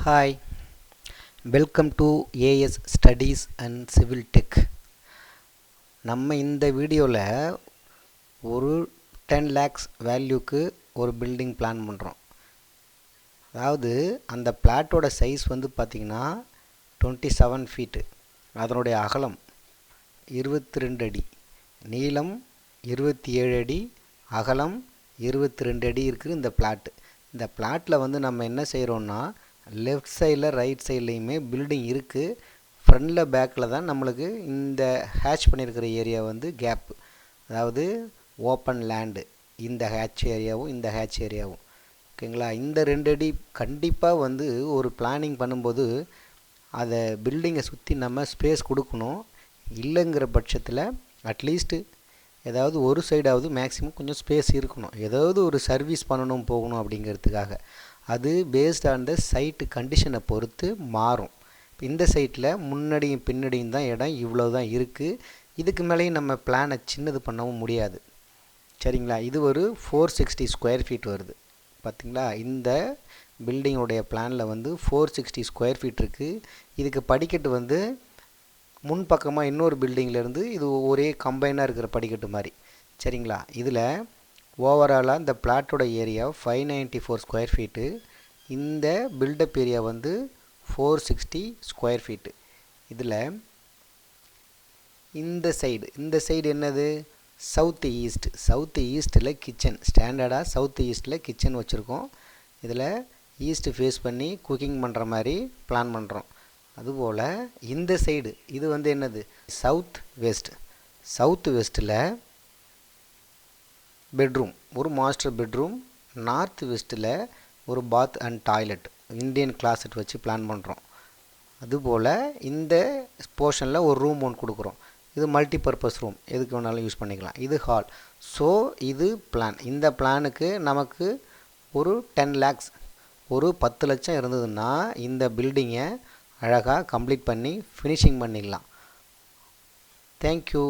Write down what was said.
Hi welcome to AS studies and civil tech நம்ம இந்த வீடியோவில் ஒரு டென் லேக்ஸ் வேல்யூக்கு ஒரு பில்டிங் பிளான் பண்ணுறோம் அதாவது அந்த பிளாட்டோட சைஸ் வந்து பார்த்திங்கன்னா டுவெண்ட்டி செவன் ஃபீட்டு அதனுடைய அகலம் இருபத்தி ரெண்டு அடி. நீளம் இருபத்தி ஏழு அடி. அகலம் இருபத்தி ரெண்டு அடி இருக்குது இந்த பிளாட்டு இந்த பிளாட்டில் வந்து நம்ம என்ன செய்கிறோன்னா லெஃப்ட் சைடில் ரைட் சைட்லேயுமே பில்டிங் இருக்குது ஃப்ரண்டில் பேக்கில் தான் நம்மளுக்கு இந்த ஹேட்ச் பண்ணியிருக்கிற ஏரியா வந்து கேப்பு அதாவது ஓப்பன் லேண்டு இந்த ஹேட்ச் ஏரியாவும் இந்த ஹேட்ச் ஏரியாவும் ஓகேங்களா இந்த ரெண்டு அடி கண்டிப்பாக வந்து ஒரு பிளானிங் பண்ணும்போது அதை பில்டிங்கை சுற்றி நம்ம ஸ்பேஸ் கொடுக்கணும். இல்லைங்கிற பட்சத்தில் அட்லீஸ்ட்டு ஏதாவது ஒரு சைடாவது மேக்ஸிமம் கொஞ்சம் ஸ்பேஸ் இருக்கணும். ஏதாவது ஒரு சர்வீஸ் பண்ணணும் போகணும் அப்படிங்கிறதுக்காக. அது பேஸ்ட் ஆன் த சைட்டு கண்டிஷனை பொறுத்து மாறும். இந்த சைட்டில் முன்னாடியும் பின்னாடியும் தான் இடம் இவ்வளோ தான் இருக்குது இதுக்கு மேலேயும் நம்ம பிளானை சின்னது பண்ணவும் முடியாது. சரிங்களா? இது ஒரு ஃபோர் சிக்ஸ்டி ஸ்கொயர் ஃபீட் வருது. பார்த்திங்களா இந்த பில்டிங்கோடைய பிளானில் வந்து ஃபோர் சிக்ஸ்டி ஸ்கொயர் ஃபீட் இருக்குது இதுக்கு படிக்கட்டு வந்து முன் பக்கமாக இன்னொரு பில்டிங்லேருந்து இது ஒரே கம்பைனாக இருக்கிற படிக்கட்டு மாதிரி. சரிங்களா? இதில் ஓவராலாக இந்த பிளாட்டோட area five ninety four square feet இந்த பில்டப் ஏரியா வந்து ஃபோர் சிக்ஸ்டி ஸ்கொயர் ஃபீட்டு இதில் இந்த சைடு இந்த சைடு என்னது? சவுத் ஈஸ்ட் சவுத் ஈஸ்ட்டில் கிச்சன் ஸ்டாண்டர்டாக சவுத் ஈஸ்ட்டில் கிச்சன் வச்சுருக்கோம். இதில் ஈஸ்ட்டு ஃபேஸ் பண்ணி குக்கிங் பண்ணுற மாதிரி பிளான் பண்ணுறோம் அதுபோல் இந்த சைடு இது வந்து என்னது? சவுத் வெஸ்ட் சவுத் வெஸ்ட்டில் பெட்ரூம். ஒரு மாஸ்டர் பெட்ரூம் நார்த் வெஸ்ட்டில் ஒரு bath and toilet. Indian closet வச்சு பிளான் பண்ணுறோம் அதுபோல் இந்த போர்ஷனில் ஒரு ரூம் ஒன்று கொடுக்குறோம். இது மல்டி பர்பஸ் ரூம். எதுக்கு வேணாலும் யூஸ் பண்ணிக்கலாம். இது ஹால். ஸோ இது பிளான். இந்த பிளானுக்கு நமக்கு ஒரு டென் லேக்ஸ். ஒரு பத்து லட்சம் இருந்ததுன்னா இந்த பில்டிங்கை அழகாக கம்ப்ளீட் பண்ணி ஃபினிஷிங் பண்ணிடலாம் தேங்க்யூ.